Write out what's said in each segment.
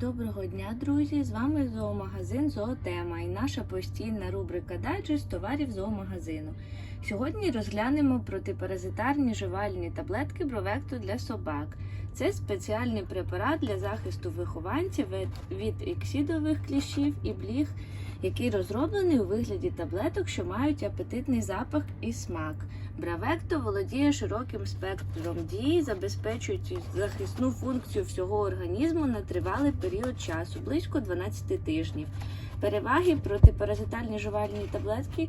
Доброго дня, друзі! З вами зоомагазин Зоотема і наша постійна рубрика Дайджест товарів зоомагазину. Сьогодні розглянемо протипаразитарні жувальні таблетки Бровекту для собак. Це спеціальний препарат для захисту вихованців від- іксідових кліщів і бліг, який розроблений у вигляді таблеток, що мають апетитний запах і смак. Бравекто володіє широким спектром дії, забезпечуючи захисну функцію всього організму на тривалий період часу, близько 12 тижнів. Переваги протипаразитальні жувальні таблетки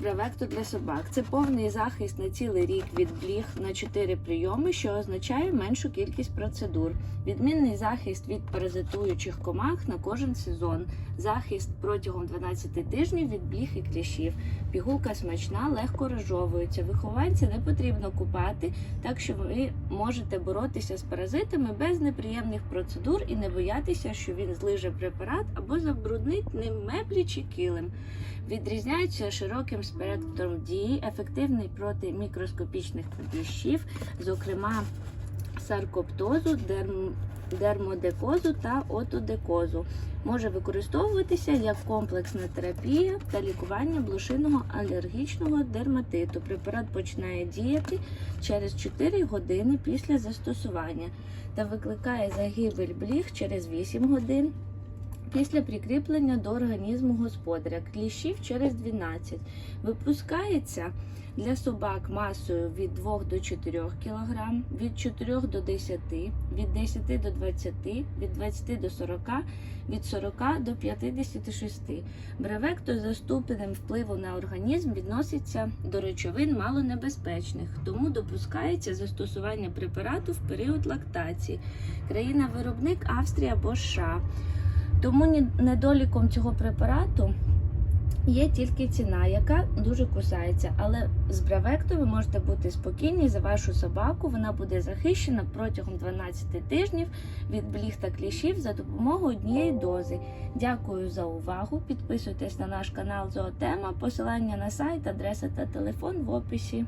Бравекто для собак. Це повний захист на цілий рік від бліг на 4 прийоми, що означає меншу кількість процедур. Відмінний захист від паразитуючих комах на кожен сезон. Захист протягом 12 тижнів від бліг і кліщів. Пігулка смачна, легко розжовується. Вихованця не потрібно купати, так що ви можете боротися з паразитами без неприємних процедур і не боятися, що він злиже препарат або забруднить ним меблі чи килим. Відрізняється широким спектром дії, ефективний проти мікроскопічних кліщів, зокрема саркоптозу, дерм- дермодекозу та отодекозу. Може використовуватися як комплексна терапія та лікування блошиного алергічного дерматиту. Препарат починає діяти через 4 години після застосування та викликає загибель бліг через 8 годин. Після прикріплення до організму господаря кліщів через 12 випускається для собак масою від 2 до 4 кг, від 4 до 10, від 10 до 20, від 20 до 40, від 40 до 56. Бревекто за ступенем впливу на організм відноситься до речовин малонебезпечних, тому допускається застосування препарату в період лактації. Країна-виробник Австрія або США. Тому недоліком цього препарату є тільки ціна, яка дуже кусається. Але з бравекту ви можете бути спокійні за вашу собаку. Вона буде захищена протягом 12 тижнів від бліг та кліщів за допомогою однієї дози. Дякую за увагу. Підписуйтесь на наш канал Зоотема. Посилання на сайт, адреса та телефон в описі.